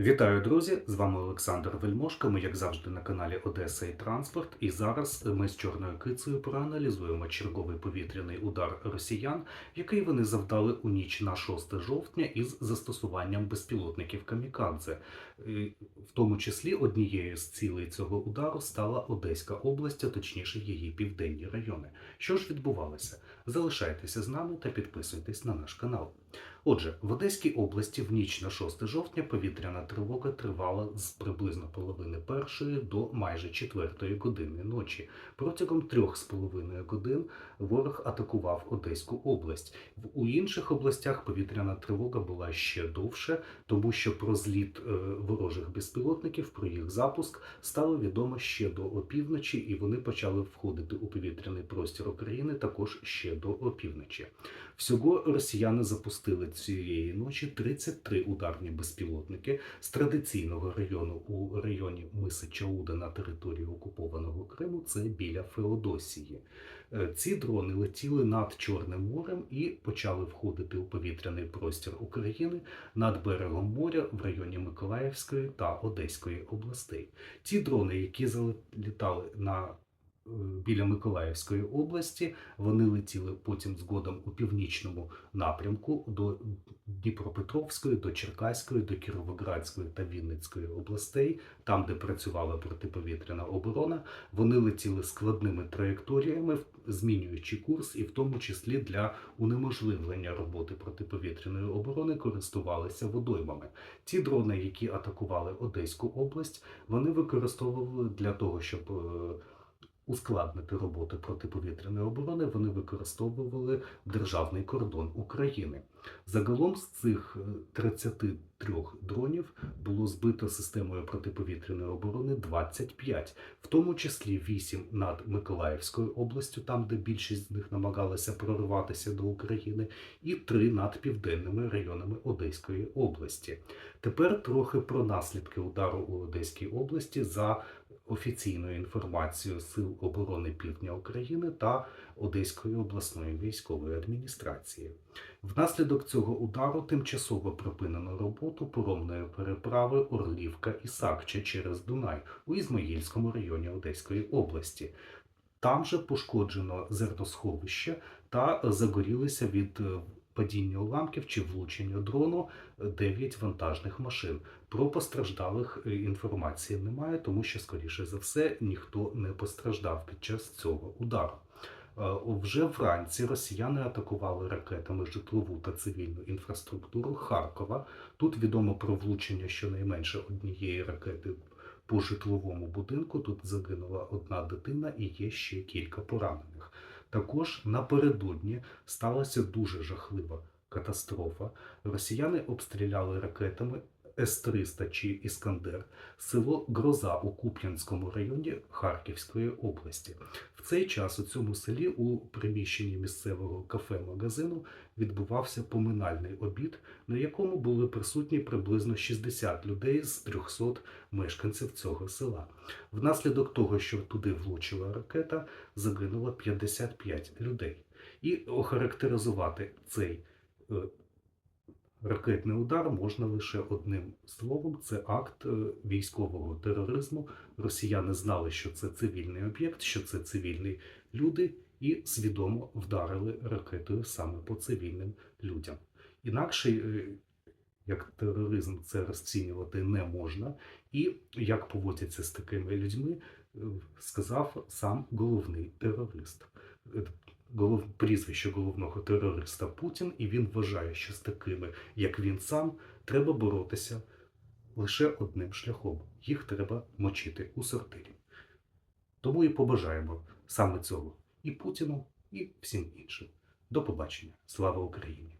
Вітаю, друзі! З вами Олександр Вельмошка. Ми, як завжди, на каналі Одеса і Транспорт. І зараз ми з чорною кицею проаналізуємо черговий повітряний удар росіян, який вони завдали у ніч на 6 жовтня із застосуванням безпілотників Камікадзе. В тому числі однією з цілей цього удару стала Одеська область, а точніше її південні райони. Що ж відбувалося? Залишайтеся з нами та підписуйтесь на наш канал. Отже, в Одеській області в ніч на 6 жовтня повітряна тривога тривала з приблизно половини першої до майже четвертої години ночі. Протягом трьох з половиною годин ворог атакував Одеську область. У інших областях повітряна тривога була ще довше, тому що про зліт е, ворожих безпілотників, про їх запуск стало відомо ще до опівночі, і вони почали входити у повітряний простір України також ще до опівночі. Всього росіяни запустили цієї ночі 33 ударні безпілотники з традиційного району у районі Миси Чауда на території окупованого Криму. Це біля Феодосії. Е, Ці дрони летіли над Чорним морем і почали входити у повітряний простір України над берегом моря в районі Миколаївської та Одеської областей. Ті дрони, які залітали на біля Миколаївської області, вони летіли потім згодом у північному напрямку до Дніпропетровської, до Черкаської, до Кіровоградської та Вінницької областей, там, де працювала протиповітряна оборона. Вони летіли складними траєкторіями, змінюючи курс, і в тому числі для унеможливлення роботи протиповітряної оборони користувалися водоймами. Ті дрони, які атакували Одеську область, вони використовували для того, щоб е, ускладнити роботу протиповітряної оборони, вони використовували державний кордон України. Загалом з цих е, 33 дронів було збито системою протиповітряної оборони 25, в тому числі 8 над Миколаївською областю, там де більшість з них намагалися прориватися до України, і 3 над південними районами Одеської області. Тепер трохи про наслідки удару у Одеській області за офіційною інформацією Сил оборони Півдня України та Одеської обласної військової адміністрації. Внаслідок цього удару тимчасово припинено роботу поромної переправи Орлівка і Сакча через Дунай у Ізмаїльському районі Одеської області. Там же пошкоджено зерносховище та загорілися від е, падіння уламків чи влучення дрону 9 вантажних машин. Про постраждалих е, інформації немає, тому що, скоріше за все, ніхто не постраждав під час цього удару. Е, Вже вранці росіяни атакували ракетами житлову та цивільну інфраструктуру Харкова. Тут відомо про влучення щонайменше однієї ракети по житловому будинку. Тут загинула одна дитина і є ще кілька поранених. Також напередодні сталася дуже жахлива катастрофа. Росіяни обстріляли ракетами С-300 чи Іскандер село Гроза у Куп'янському районі Харківської області. В цей час у цьому селі у приміщенні місцевого кафе-магазину відбувався поминальний обід, на якому були присутні приблизно 60 людей з 300 мешканців цього села. Внаслідок того, що туди влучила ракета, загинуло 55 людей. І охарактеризувати цей е, ракетний удар можна лише одним словом: це акт е, військового тероризму. Росіяни знали, що це цивільний об'єкт, що це цивільні люди, і свідомо вдарили ракетою саме по цивільним людям. Інакше, е, як тероризм, це розцінювати не можна. І як поводяться з такими людьми, е, сказав сам головний терорист. Голов... Прізвище головного терориста Путін, і він вважає, що з такими, як він сам, треба боротися лише одним шляхом. Їх треба мочити у сортирі. Тому і побажаємо саме цього і Путіну, і всім іншим. До побачення. Слава Україні!